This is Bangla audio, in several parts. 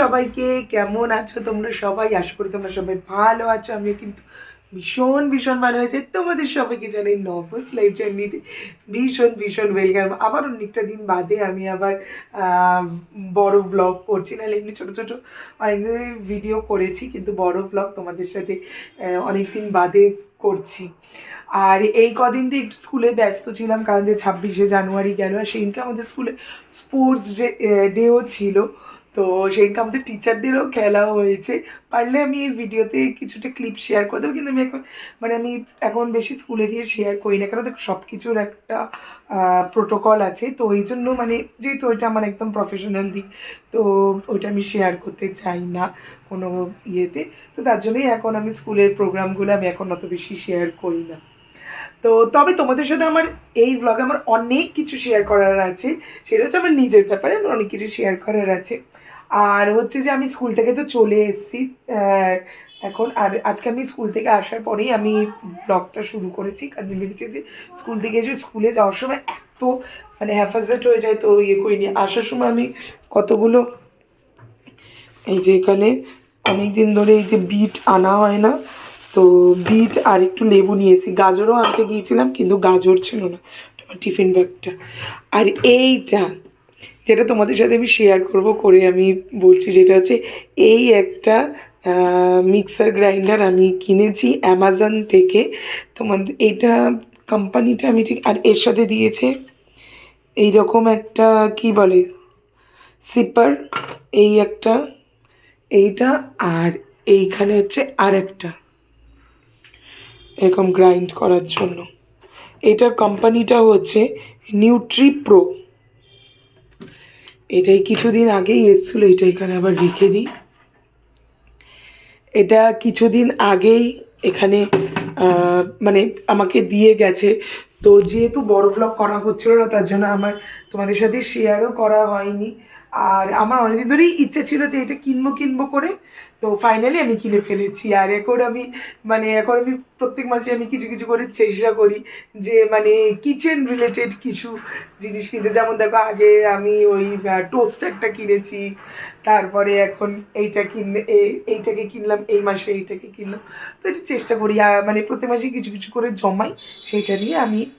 সবাইকে, কেমন আছো তোমরা সবাই? আশা করি তোমরা সবাই ভালো আছো। আমিও কিন্তু ভীষণ ভীষণ ভালো হয়েছে তোমাদের সবাইকে জানাই নভস লাইফ জার্নিতে ভীষণ ভীষণ ওয়েলকাম আবার অনেকটা দিন বাদে আমি আবার বড় ব্লগ করছি। না এমনি ছোটো ছোটো অনেকদিন ভিডিও করেছি, কিন্তু বড় ব্লগ তোমাদের সাথে অনেক দিন বাদে করছি। আর এই কদিন দিয়ে একটু স্কুলে ব্যস্ত ছিলাম, কারণ যে ছাব্বিশে জানুয়ারি গেল, আর সেদিনকে আমাদের স্কুলে স্পোর্টস ডে ডেও ছিল। তো সেদিনকে আমাদের টিচারদেরও খেলা হয়েছে। পারলে আমি এই ভিডিওতে কিছুটা ক্লিপ শেয়ার করে দেবো, কিন্তু আমি এখন মানে আমি এখন বেশি স্কুলে গিয়ে শেয়ার করি না। কারণ দেখো সব কিছুর একটা প্রোটোকল আছে। তো ওই জন্য মানে যেহেতু ওইটা আমার একদম প্রফেশনাল দিক, তো ওইটা আমি শেয়ার করতে চাই না কোনো ইয়েতে। তো তার জন্যই এখন আমি স্কুলের প্রোগ্রামগুলো আমি এখন অত বেশি শেয়ার করি না। তো তবে তোমাদের সাথে আমার এই ব্লগে আমার অনেক কিছু শেয়ার করার আছে। সেটা হচ্ছে আমার নিজের ব্যাপারে আমার অনেক কিছু শেয়ার করার আছে। আর হচ্ছে যে আমি স্কুল থেকে তো চলে এসেছি এখন। আর আজকে আমি স্কুল থেকে আসার পরেই আমি ব্লগটা শুরু করেছি। কাজে ভেবেছি যে স্কুল থেকে এসে স্কুলে যাওয়ার সময় এত মানে হ্যাফাজেট হয়ে যায়, তো ইয়ে করিনি। আসার সময় আমি কতগুলো এই যে এখানে অনেক দিন ধরে এই যে বিট আনা হয় না তো বিট আর একটু লেবু নিয়েছি। গাজরও আনতে গিয়েছিলাম, কিন্তু গাজর ছিল না। আমার টিফিন ব্যাগটা। আর এইটা, যেটা তোমাদের সাথে আমি শেয়ার করব, করে আমি বলছি যেটা হচ্ছে, এই একটা মিক্সার গ্রাইন্ডার আমি কিনেছি অ্যামাজন থেকে। তোমাদের এইটা কোম্পানিটা আমি ঠিক, আর এর সাথে দিয়েছে এই রকম একটা, কি বলে সিপার এই একটা, এইটা, আর এইখানে হচ্ছে আর একটা এরকম গ্রাইন্ড করার জন্য। এটার কোম্পানিটা হচ্ছে নিউট্রি প্রো এটাই কিছুদিন আগেই এসেছিল, এটা এখানে আবার রেখে দিই। এটা কিছুদিন আগেই এখানে মানে আমাকে দিয়ে গেছে। তো যেহেতু বড় ভ্লগ করা হচ্ছিল না, তার জন্য আমার তোমাদের সাথে শেয়ারও করা হয়নি। আর আমার অনেকদিন ধরেই ইচ্ছে ছিল যে এটা কিনবো কিনবো করে। তো ফাইনালি আমি কিনে ফেলেছি। আর এখন আমি মানে এখন আমি প্রত্যেক মাসে আমি কিছু কিছু করে চেষ্টা করি যে মানে কিচেন রিলেটেড কিছু জিনিস কিনতে। যেমন দেখো, আগে আমি ওই টোস্টারটা কিনেছি। তারপরে এখন এইটা কিনলে এই- এইটাকে কিনলাম, এই মাসে এইটাকে কিনলাম। তো এটা চেষ্টা করি। মানে প্রত্যেক মাসে কিছু কিছু করে জমাই। সেইটা নিয়ে আমি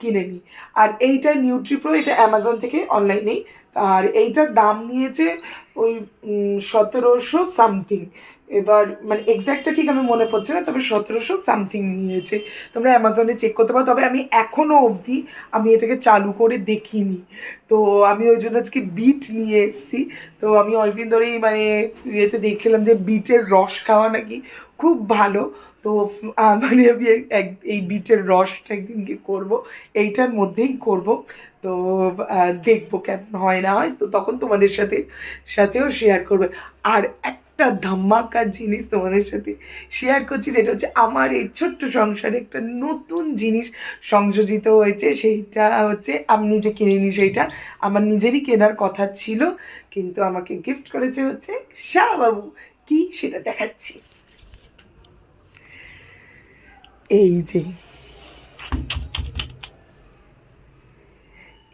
কিনে নিই আর এইটা নিউট্রিপ্রো এটা অ্যামাজন থেকে অনলাইনেই আর এইটার দাম নিয়েছে ওই সতেরোশো সামথিং এবার মানে এক্স্যাক্টটা ঠিক আমি মনে পড়ছে না, তবে সতেরোশো সামথিং নিয়েছে। তোমরা অ্যামাজনে চেক করতে পারো। তবে আমি এখনও অবধি আমি এটাকে চালু করে দেখিনি। তো আমি ওই জন্য আজকে বিট নিয়ে এসেছি। তো আমি অনেকদিন ধরেই মানে ইয়েতে দেখছিলাম যে বিটের রস খাওয়া নাকি খুব ভালো। তো মানে আমি এক- এই বিটের রসটা একদিনকে করব, এইটার মধ্যেই করব। তো দেখব কেমন হয় না হয়, তো তখন তোমাদের সাথে, সাথেও শেয়ার করবে। আর একটা ধামাকা জিনিস তোমাদের সাথে শেয়ার করছি যেটা হচ্ছে আমার এই ছোট্ট সংসারে একটা নতুন জিনিস সংযোজিত হয়েছে, সেইটা হচ্ছে আমি নিজে কিনিনি সেইটা। আমার নিজেরই কেনার কথা ছিল, কিন্তু আমাকে গিফট করেছে হচ্ছে শাহবাবু। কি? সেটা দেখাচ্ছি। এই যে।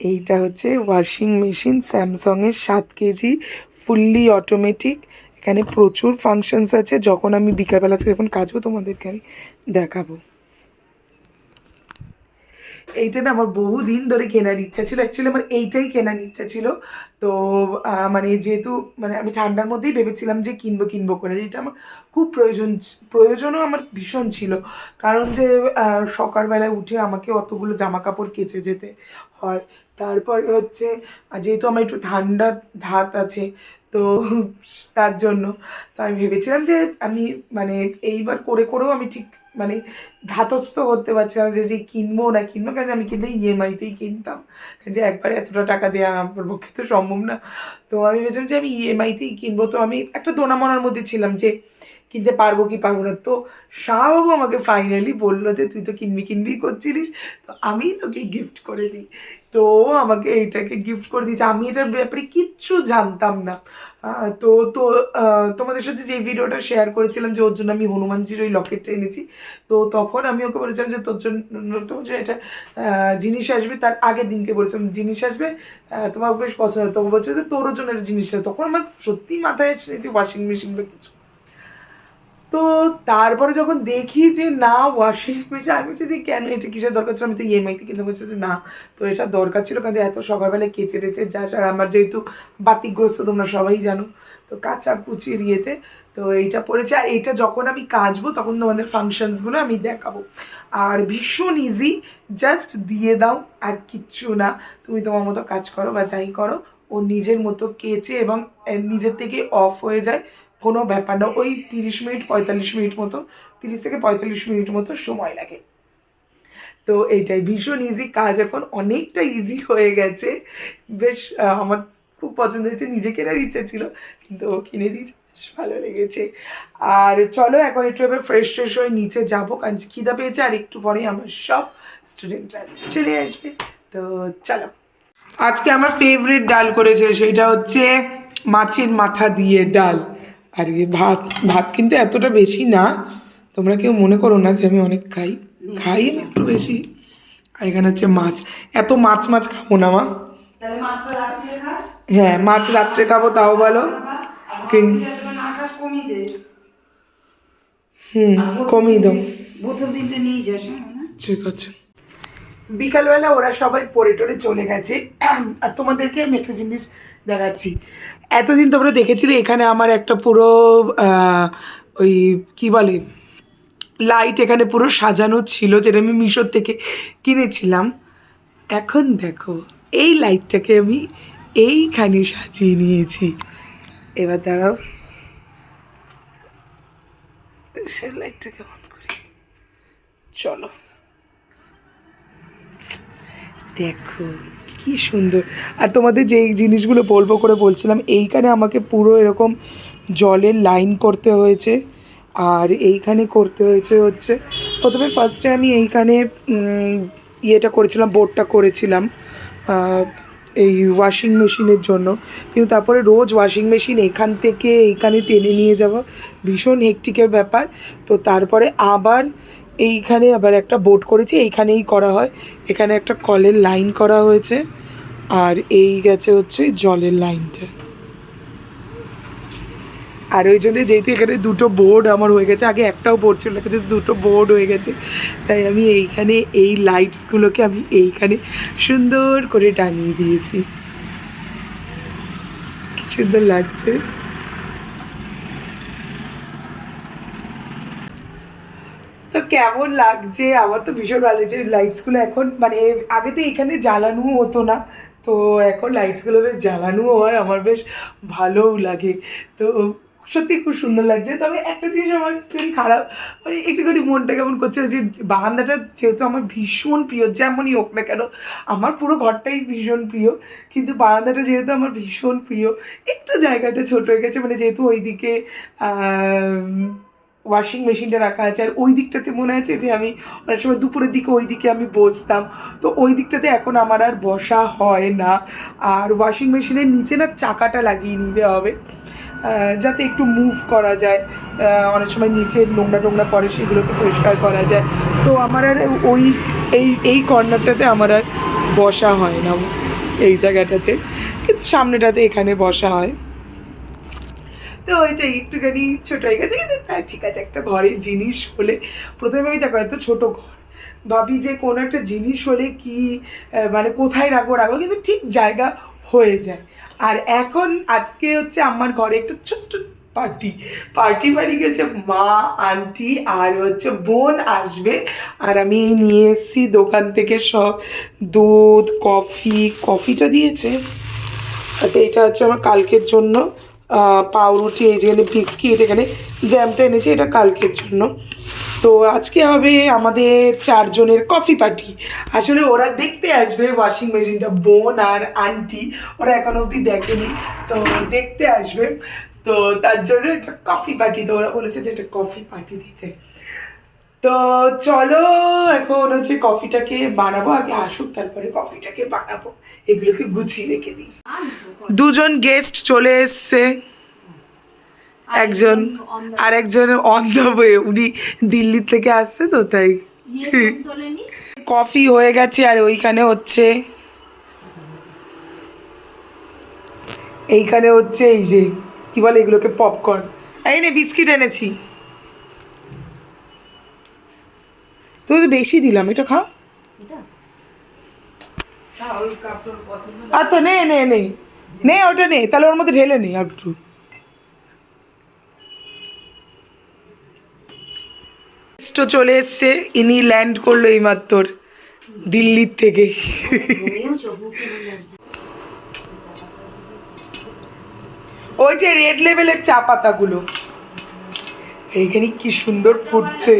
এইটা হচ্ছে ওয়াশিং মেশিন স্যামসংয়ের সাত কেজি ফুললি অটোমেটিক এখানে প্রচুর ফাংশনস আছে। যখন আমি বিকালবেলা যখন কাজও তোমাদেরকে আমি দেখাবো। এইটা না আমার বহুদিন ধরে কেনার ইচ্ছা ছিল। অ্যাকচুয়ালি আমার এইটাই কেনার ইচ্ছা ছিল। তো মানে যেহেতু মানে আমি ঠান্ডার মধ্যেই ভেবেছিলাম যে কিনবো কিনবো করে। এটা আমার খুব প্রয়োজন, প্রয়োজনও আমার ভীষণ ছিল। কারণ যে সকালবেলায় উঠে আমাকে অতগুলো জামা কাপড় কেচে যেতে হয়। তারপরে হচ্ছে, যেহেতু আমার একটু ঠান্ডার ধাত আছে, তো তার জন্য। তো আমি ভেবেছিলাম যে আমি মানে এইবার করে করেও আমি ঠিক মানে ধাতস্থ করতে পারছিলাম যে যে কিনবো না কিনবো কাজে আমি কিন্তু ইএমআইতেই কিনতাম। যে একবারে এতটা টাকা দেওয়া আমার পক্ষে তো সম্ভব না। তো আমি ভেবেছিলাম যে আমি ইএমআইতেই কিনবো। তো আমি একটা দোনামনার মধ্যে ছিলাম যে, কিনতে পারব কি পারব না। তো শাহবাবু আমাকে ফাইনালি বলল যে, তুই তো কিনবি কিনবি করছিলিস। তো আমি তোকে গিফট করে দিই। তো আমাকে এইটাকে গিফট করে দিয়েছে। আমি এটার ব্যাপারে কিচ্ছু জানতাম না। তো তো তোমাদের সাথে যে ভিডিওটা শেয়ার করেছিলাম যে ওর জন্য আমি হনুমানজির ওই লকেটটা এনেছি, তো তখন আমি ওকে বলেছিলাম যে তোর জন্য, তোমার জন্য এটা জিনিস আসবে, তার আগের দিনকে বলেছিলাম, জিনিস আসবে তোমার বেশ পছন্দ তোমার বলছে যে তোরও জন্য একটা জিনিস আসবে তখন আমার সত্যি মাথায় এসেছি ওয়াশিং মেশিন বা কিছু। তো তারপরে যখন দেখি যে না ওয়াশিং মেশিন আমি বলছি যে কেন এটা কিসের দরকার ছিল? আমি তো ইএমআইতে কিনতে বলছি যে না, তো এটা দরকার ছিল কারণ এত সকালবেলায় কেচে টেচে যাস আর আমার যেহেতু বাতিগ্রস্ত, তোমরা সবাই জানো, তো কাঁচা কুচির ইয়েতে, তো এইটা পড়েছে। আর এইটা যখন আমি কাচবো, তখন তোমাদের ফাংশনসগুলো আমি দেখাবো। আর ভীষণ ইজি জাস্ট দিয়ে দাও, আর কিচ্ছু না। তুমি তোমার মতো কাজ করো বা যাই করো, ও নিজের মতো কেচে এবং নিজের থেকে অফ হয়ে যায়। কোনো ব্যাপার না, ওই তিরিশ মিনিট, পঁয়তাল্লিশ মিনিট মতো, তিরিশ থেকে পঁয়তাল্লিশ মিনিট মতো সময় লাগে। তো এইটাই, ভীষণ ইজি কাজ এখন, অনেকটা ইজি হয়ে গেছে। বেশ আমার খুব পছন্দ হয়েছে, নিজে কেনার ইচ্ছা ছিল, কিন্তু কিনে দিয়েছে, বেশ ভালো লেগেছে। আর চলো, এখন একটু এবার ফ্রেশ ট্রেশ হয়ে নিচে যাব, কারণ খিদা পেয়েছে, আর একটু পরে আমার সব স্টুডেন্টরা চলে আসবে। তো চলো। আজকে আমার ফেভারিট ডাল করেছে সেইটা হচ্ছে মাছের মাথা দিয়ে ডাল। আর এই ভাত ভাত কিন্তু এতটা বেশি না। তোমরা কেউ মনে করো না যে আমি অনেক খাই। খাই আমি একটু বেশি। আর এখানে হচ্ছে মাছ। এত মাছ মাছ খাব না মা। হ্যাঁ মাছ রাত্রে খাব তাও ভালো। হুম কমিয়ে দাও। হ্যাঁ? ঠিক আছে। বিকালবেলা ওরা সবাই পরে টরে চলে গেছে। আর তোমাদেরকে আমি একটা জিনিস দেখাচ্ছি। এতদিন তোমরা দেখেছিলে এখানে আমার একটা পুরো ওই কি বলে লাইট এখানে পুরো সাজানো ছিল, যেটা আমি মিশোর থেকে কিনেছিলাম। এখন দেখো, এই লাইটটাকে আমি এইখানে সাজিয়ে নিয়েছি। এবার দাঁড়াও। সে লাইটটাকে অন করি। চলো। দেখো, কি সুন্দর। আর তোমাদের যেই জিনিসগুলো বলব করে বলছিলাম, এইখানে আমাকে পুরো এরকম জলের লাইন করতে হয়েছে। আর এইখানে করতে হয়েছে হচ্ছে, প্রথমে ফার্স্টে আমি এইখানে ইয়েটা করেছিলাম বোর্ডটা করেছিলাম এই ওয়াশিং মেশিনের জন্য। কিন্তু তারপরে রোজ ওয়াশিং মেশিন এখান থেকে এইখানে টেনে নিয়ে যাওয়া, ভীষণ হেকটিকের ব্যাপার। তো তারপরে আবার এইখানে আবার একটা বোর্ড করেছি, এইখানেই করা হয়। এখানে একটা কলের লাইন করা হয়েছে, আর এই গেছে হচ্ছে জলের লাইনটা আর ওই জন্য যেহেতু এখানে দুটো বোর্ড আমার হয়ে গেছে, আগে একটাও বোর্ড ছিল না, কিন্তু দুটো বোর্ড হয়ে গেছে। তাই আমি এইখানে এই লাইটসগুলোকে আমি এইখানে সুন্দর করে টাঙিয়ে দিয়েছি। সুন্দর লাগছে। তো কেমন লাগছে, আমার তো ভীষণ ভালো লাগছে। লাইটসগুলো এখন মানে আগে তো এখানে জ্বালানো হতো না। তো এখন লাইটসগুলো বেশ জ্বালানোও হয়, আমার বেশ ভালোও লাগে। তো সত্যি খুব সুন্দর লাগছে। তবে একটা জিনিস আমার একটুখানি খারাপ মানে একটুখানি মনটা কেমন করছে যে বারান্দাটা যেহেতু আমার ভীষণ প্রিয়, যেমনই হোক না কেন, আমার পুরো ঘরটাই ভীষণ প্রিয়। কিন্তু বারান্দাটা যেহেতু আমার ভীষণ প্রিয়, একটু জায়গাটা ছোট হয়ে গেছে মানে যেহেতু ওইদিকে ওয়াশিং মেশিনটা রাখা আছে, আর ওই দিকটাতে মনে আছে যে আমি অনেক সময় দুপুরের দিকে ওই দিকে আমি বসতাম। তো ওই দিকটাতে এখন আমার আর বসা হয় না। আর ওয়াশিং মেশিনের নিচে না চাকাটা লাগিয়ে নিতে হবে যাতে একটু মুভ করা যায়। অনেক সময় নিচে নোংরা টোংরা পড়ে, সেগুলোকে পরিষ্কার করা যায়। তো আমার আর ওই, এই এই কর্নারটাতে আমার আর বসা হয় না, এই জায়গাটাতে। কিন্তু সামনেটাতে এখানে বসা হয়। তো ওইটা একটুখানি ছোটো হয়ে গেছে, কিন্তু তা ঠিক আছে, একটা ঘরের জিনিস হলে প্রথমে আমি দেখো, এত ছোটো ঘর। ভাবি যে কোনো একটা জিনিস হলে কি মানে কোথায় রাখব রাখব, কিন্তু ঠিক জায়গা হয়ে যায়। আর এখন আজকে হচ্ছে আমার ঘরে একটা ছোট্ট পার্টি। পার্টি বাড়ি গেছে মা, আন্টি আর হচ্ছে বোন আসবে, আর আমি নিয়ে এসেছি দোকান থেকে সব দুধ, কফি, কফিটা দিয়েছে। আচ্ছা এটা হচ্ছে আমার কালকের জন্য। পাউরুটি, এই যেখানে বিস্কিট, এখানে জ্যামটা এনেছি, এটা কালকের জন্য। তো আজকে হবে আমাদের চারজনের কফি পার্টি আসলে ওরা দেখতে আসবে ওয়াশিং মেশিনটা বোন আর আন্টি ওরা এখন অবধি দেখেনি, তো দেখতে আসবে। তো তার জন্য একটা কফি পার্টি তো ওরা বলেছে যে একটা কফি পার্টি দিতে। তো চলো, এখন হচ্ছে কফিটাকে বানাবো, আগে আসুক, তারপরে কফিটাকে বানাবো। এগুলোকে গুছিয়ে রেখে দিই। দুজন গেস্ট চলে এসছে। একজন আর একজন অন দ্য ওয়ে উনি দিল্লি থেকে আসছে তো, তাই। কফি হয়ে গেছে, আর ওইখানে হচ্ছে, এইখানে হচ্ছে এই যে, কি বলে এগুলোকে পপকর্ন এই নে, বিস্কিট এনেছি। তো বেশি দিলাম এটা খা। আচ্ছা নে নে নে। নে ওটা নে। তাহলে ওর মধ্যে ঢেলে নে আর একটু চলে এসছে ইনি ল্যান্ড করল এইমাত্র দিল্লির থেকে। ওই যে রেড লেভেলের চা পাতাগুলো। এইখানে কি সুন্দর ফুটছে।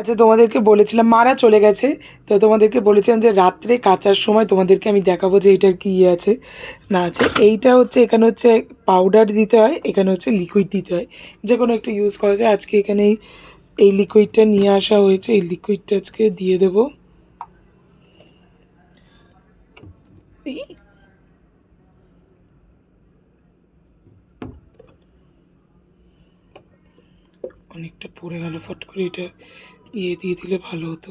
আচ্ছা তোমাদেরকে বলেছিলাম, মারা চলে গেছে। তো তোমাদেরকে বলেছিলাম যে রাত্রে কাচার সময় তোমাদেরকে আমি দেখাবো যে এইটার কী আছে, না আছে। এইটা হচ্ছে, এখানে হচ্ছে পাউডার দিতে হয়, এখানে হচ্ছে লিকুইড দিতে হয়। যে কোনো একটা ইউজ করা যায়। আজকে এখানে এই লিকুইডটা নিয়ে আসা হয়েছে। এই লিকুইডটা আজকে দিয়ে দেবো। অনেকটা পড়ে গেল, ফট করে এটা ইয়ে দিয়ে দিলে ভালো হতো।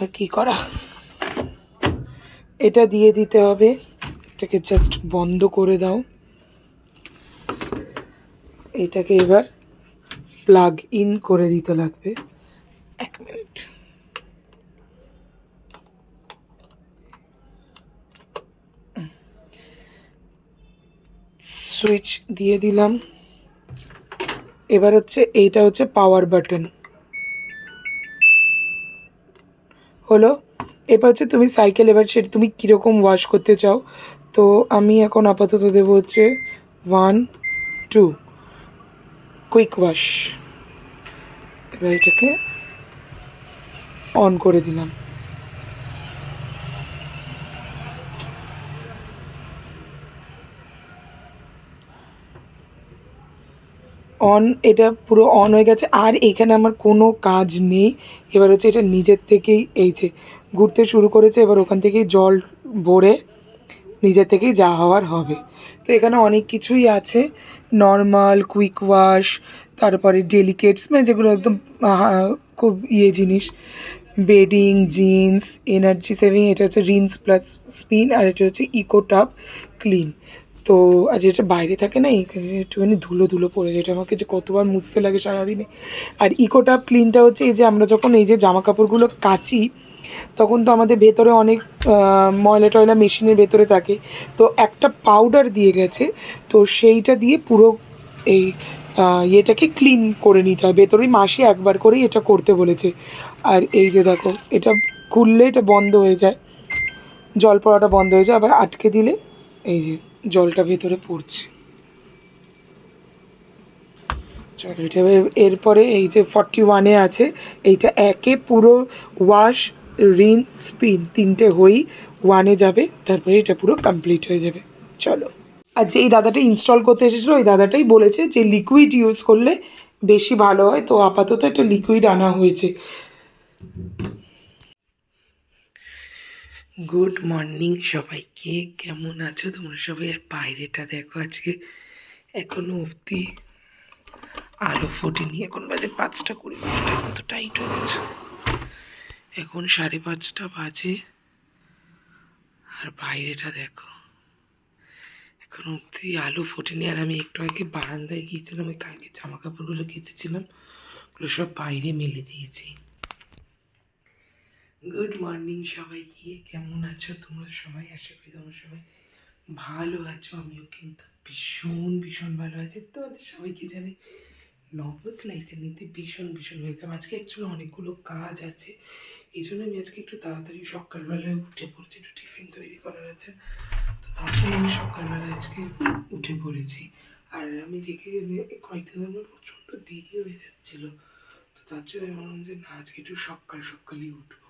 আর কি করা? এটা দিয়ে দিতে হবে। এটাকে জাস্ট বন্ধ করে দাও। এটাকে এবার প্লাগ ইন করে দিতে লাগবে। এক মিনিট সুইচ দিয়ে দিলাম। এবার হচ্ছে এইটা হচ্ছে পাওয়ার বাটন হলো? এবার হচ্ছে তুমি সাইকেল এবার সেটা তুমি কীরকম ওয়াশ করতে চাও? তো আমি এখন আপাতত দেবো হচ্ছে ওয়ান টু কুইক ওয়াশ এবার এটাকে অন করে দিলাম। অন এটা পুরো অন হয়ে গেছে। আর এখানে আমার কোনো কাজ নেই। এবার হচ্ছে এটা নিজের থেকেই এই যে ঘুরতে শুরু করেছে, এবার ওখান থেকেই জল ভরে নিজের থেকেই যা হওয়ার হবে। তো এখানে অনেক কিছুই আছে। নর্মাল কুইক ওয়াশ তারপরে ডেলিকেটস মানে যেগুলো একদম খুব ইয়ে জিনিস। বেডিং জিন্স এনার্জি সেভিং এটা হচ্ছে রিন্স প্লাস স্পিন আর এটা হচ্ছে ইকো টাপ ক্লিন তো আর যেটা বাইরে থাকে না, এখানে একটুখানি ধুলো ধুলো পড়ে যায়। এটা আমাকে যে কতবার মুছতে লাগে সারাদিনে। আর ইকোটাপ ক্লিনটা হচ্ছে এই যে আমরা যখন এই যে জামা কাপড়গুলো কাচি, তখন তো আমাদের ভেতরে অনেক ময়লা টয়লা মেশিনের ভেতরে থাকে। তো একটা পাউডার দিয়ে গেছে, তো সেইটা দিয়ে পুরো এই ইয়েটাকে ক্লিন করে নিতে হয়। ভেতরে মাসে একবার করেই এটা করতে বলেছে। আর এই যে দেখো, এটা খুললে এটা বন্ধ হয়ে যায়। জল পড়াটা বন্ধ হয়ে যায়, আবার আটকে দিলে এই যে জলটা ভেতরে পড়ছে। চলো, এটা এরপরে এই যে ফর্টি ওয়ানে আছে, এইটা একে পুরো ওয়াশ রিন স্পিন তিনটে হয়েই ওয়ানে যাবে, তারপরে এটা পুরো কমপ্লিট হয়ে যাবে। চলো। আর যেই দাদাটা ইনস্টল করতে এসেছিল, ওই দাদাটাই বলেছে যে লিকুইড ইউজ করলে বেশি ভালো হয়, তো আপাতত একটা লিকুইড আনা হয়েছে। গুড মর্নিং সবাইকে। কেমন আছো তোমরা সবাই? বাইরেটা দেখো আজকে। এখনও অবধি আলো ফোটেনি। এখন বাজে পাঁচটা কুড়ি মিনিটের মতো টাইট হয়ে গেছে। এখন সাড়ে পাঁচটা বাজে। আর বাইরেটা দেখো। এখন অবধি আলো ফোটেনি। আর আমি একটু আগে বারান্দায় গিয়েছিলাম। ওই কালকে জামা কাপড়গুলো কেচেছিলাম। ওগুলো সব বাইরে মেলে দিয়েছি। গুড মর্নিং সবাইকে, কেমন আছো তোমরা সবাই? আশা করি তোমরা সবাই ভালো আছো, আমিও কিন্তু ভীষণ ভীষণ ভালো আছি। তোমাদের সবাইকে জানি নবস লাইফের নিতে ভীষণ ভীষণ ওয়েলকাম আজকে অ্যাকচুয়ালি অনেকগুলো কাজ আছে এই জন্য আমি আজকে একটু তাড়াতাড়ি সকালবেলায় উঠে পড়েছি, একটু টিফিন তৈরি করার আছে। তো জন্য আমি সকালবেলা আজকে উঠে পড়েছি। আর আমি দেখে কয়েকদিন আমার প্রচণ্ড দেরি হয়ে যাচ্ছিল। তো তার জন্য আমি ভাবলাম যে না, আজকে একটু সকাল সকালই উঠবো।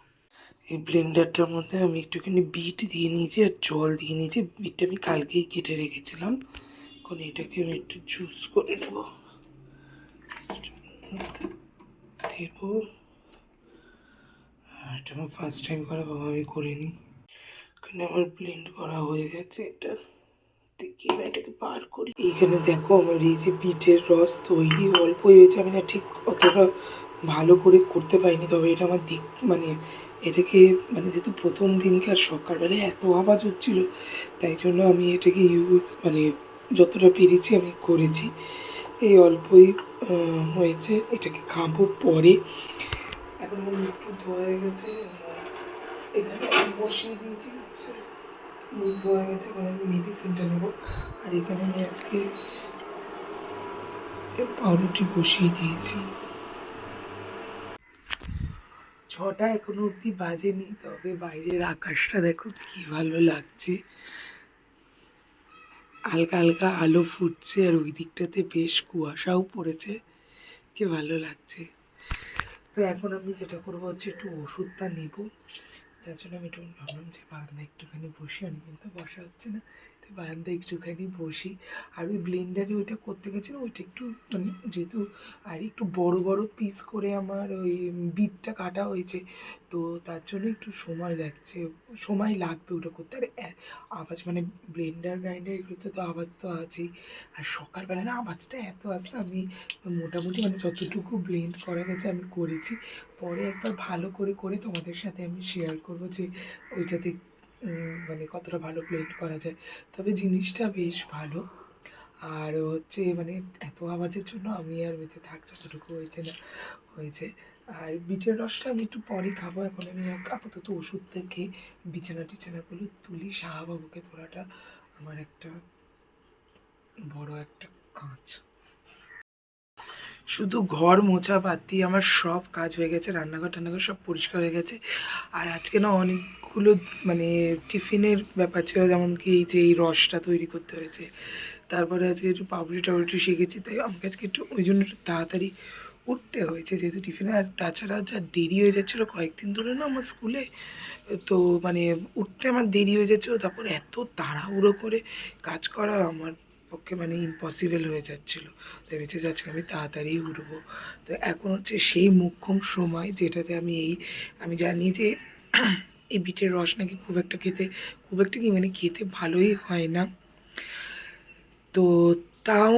এই ব্লেন্ডারটার মধ্যে আমি একটুখানি বিট দিয়ে নিয়েছি আর জল দিয়ে নিয়েছি। বিটটা আমি কালকেই কেটে রেখেছিলাম। এখন এটাকে আমি একটু জুস করে নেব। দেবো। এটা আমার ফার্স্ট টাইম করা, বাবা আমি করিনি। এখানে আমার ব্লেন্ড করা হয়ে গেছে এটা। দেখি আমি এটাকে বার করি। এইখানে দেখো আমার এই যে বিটের রস তৈরি, অল্পই হয়েছে। আমি না ঠিক অতটা ভালো করে করতে পারিনি। তবে এটা আমার দিক মানে এটাকে মানে যেহেতু প্রথম দিনকে আর সকালবেলায় এত আওয়াজ হচ্ছিল, তাই জন্য আমি এটাকে ইউজ মানে যতটা পেরেছি আমি করেছি। এই অল্পই হয়েছে, এটাকে খাব পরে। এখন আমার মুখটু ধোয়া হয়ে গেছে এখানে বসিয়ে দিয়েছি হচ্ছে, মুখ ধোয়া হয়ে গেছে, এখন আমি মেডিসিনটা নেব। আর এখানে আমি আজকে পাউরুটি বসিয়ে দিয়েছি। ছটা এখনও অবধি বাজেনি, তবে বাইরের আকাশটা দেখো কি ভালো লাগছে। হালকা হালকা আলো ফুটছে আর ওই দিকটাতে বেশ কুয়াশাও পড়েছে, কি ভালো লাগছে। তো এখন আমি যেটা করব হচ্ছে একটু ওষুধটা নেব, তার জন্য আমি একটু ভাবলাম যে বারান্দায় একটুখানি বসি অনেক কিন্তু বসা হচ্ছে না। তো বারান্দায় একটুখানি বসি। আর ওই ব্লেন্ডারে ওইটা করতে গেছি না, ওইটা একটু মানে যেহেতু আর একটু বড় বড় পিস করে আমার ওই বিটটা কাটা হয়েছে, তো তার জন্য একটু সময় লাগছে, সময় লাগবে ওটা করতে। আর আওয়াজ মানে ব্লেন্ডার গ্রাইন্ডার এগুলোতে তো আওয়াজ তো আছেই। আর সকালবেলা না আওয়াজটা এত আসছে, আমি মোটামুটি মানে যতটুকু ব্লেন্ড করা গেছে আমি করেছি। পরে একবার ভালো করে করে তোমাদের সাথে আমি শেয়ার করব যে ওইটাতে মানে কতটা ভালো প্লেট করা যায়। তবে জিনিসটা বেশ ভালো। আর হচ্ছে মানে এত আওয়াজের জন্য আমি আর বেঁচে থাক যতটুকু হয়েছে না হয়েছে। আর বিটের রসটা আমি একটু পরে খাব। এখন আমি আপাতত ওষুধটা খেয়ে বিছানা টিছানাগুলো তুলি। শাহবাবুকে তোলাটা আমার একটা বড় একটা কাজ। শুধু ঘর মোছা বাদ দিয়ে আমার সব কাজ হয়ে গেছে, রান্নাঘর টান্নাঘর সব পরিষ্কার হয়ে গেছে। আর আজকে না অনেকগুলো মানে টিফিনের ব্যাপার ছিল, যেমন কি এই যে এই রসটা তৈরি করতে হয়েছে। তারপরে আজকে একটু পাউরুটি টাউরুটি শিখেছি, তাই আমাকে আজকে একটু ওই জন্য একটু তাড়াতাড়ি উঠতে হয়েছে যেহেতু টিফিনে। আর তাছাড়া যা দেরি হয়ে যাচ্ছিল কয়েকদিন ধরে না আমার স্কুলে, তো মানে উঠতে আমার দেরি হয়ে যাচ্ছিল, তারপর এত তাড়াহুড়ো করে কাজ করা আমার পক্ষে মানে ইম্পসিবল হয়ে যাচ্ছিল। ভেবেছি যে আজকে আমি তাড়াতাড়ি উঠবো। তো এখন হচ্ছে সেই মোক্ষম সময় যেটাতে আমি এই, আমি জানি যে এই বিটের রস নাকি খুব একটা খেতে, খুব একটা কি মানে খেতে ভালোই হয় না। তো তাও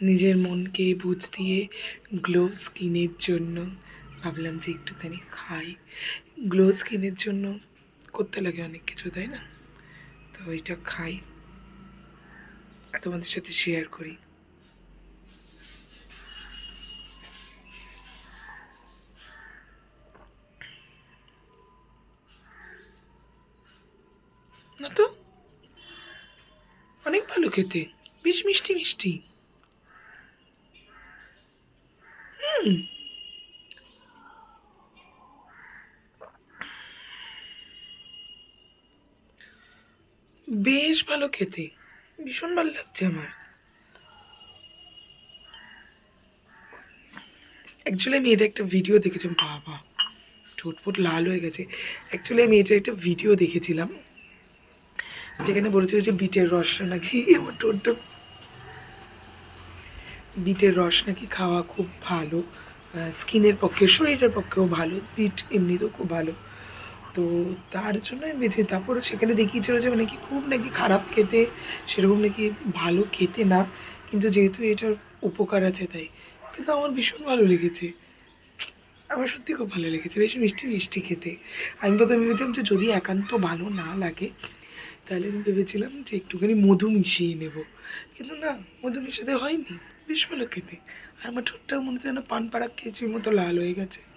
নিজের মনকে বুঝ দিয়ে গ্লো স্কিনের জন্য ভাবলাম যে একটুখানি খাই। গ্লো স্কিনের জন্য করতে লাগে অনেক কিছু, তাই না? তো এটা খাই। তোমাদের সাথে শেয়ার করি। না তো? অনেক ভালো খেতে, বেশ মিষ্টি মিষ্টি। বেশ ভালো খেতে। ভীষণ ভালো লাগছে আমার। অ্যাকচুয়ালি আমি এটা একটা ভিডিও দেখেছিলাম, বাবা ঠোঁট ফুট লাল হয়ে গেছে। অ্যাকচুয়ালি আমি এটা একটা ভিডিও দেখেছিলাম, যেখানে বলেছিল যে বিটের রসটা নাকি আমার ঠোঁটটা বিটের রস নাকি খাওয়া খুব ভালো স্কিনের পক্ষে, শরীরের পক্ষেও ভালো বিট এমনিতেও খুব ভালো। তো তার জন্য আমি বেঁচে তারপরে সেখানে দেখিয়েছিল যে নাকি খুব নাকি খারাপ খেতে, সেরকম নাকি ভালো খেতে না, কিন্তু যেহেতু এটার উপকার আছে তাই। কিন্তু আমার ভীষণ ভালো লেগেছে। আমার সত্যি খুব ভালো লেগেছে, বেশ মিষ্টি মিষ্টি খেতে। আমি প্রথমে ভেবেছিলাম যে যদি একান্ত ভালো না লাগে, তাহলে আমি ভেবেছিলাম যে একটুখানি মধু মিশিয়ে নেব। কিন্তু না, মধু মিশাতে হয়নি, বেশ ভালো খেতে। আর আমার ঠোঁটটাও মনে হচ্ছে যেন পান পাড়া খেয়েছির মতো লাল হয়ে গেছে।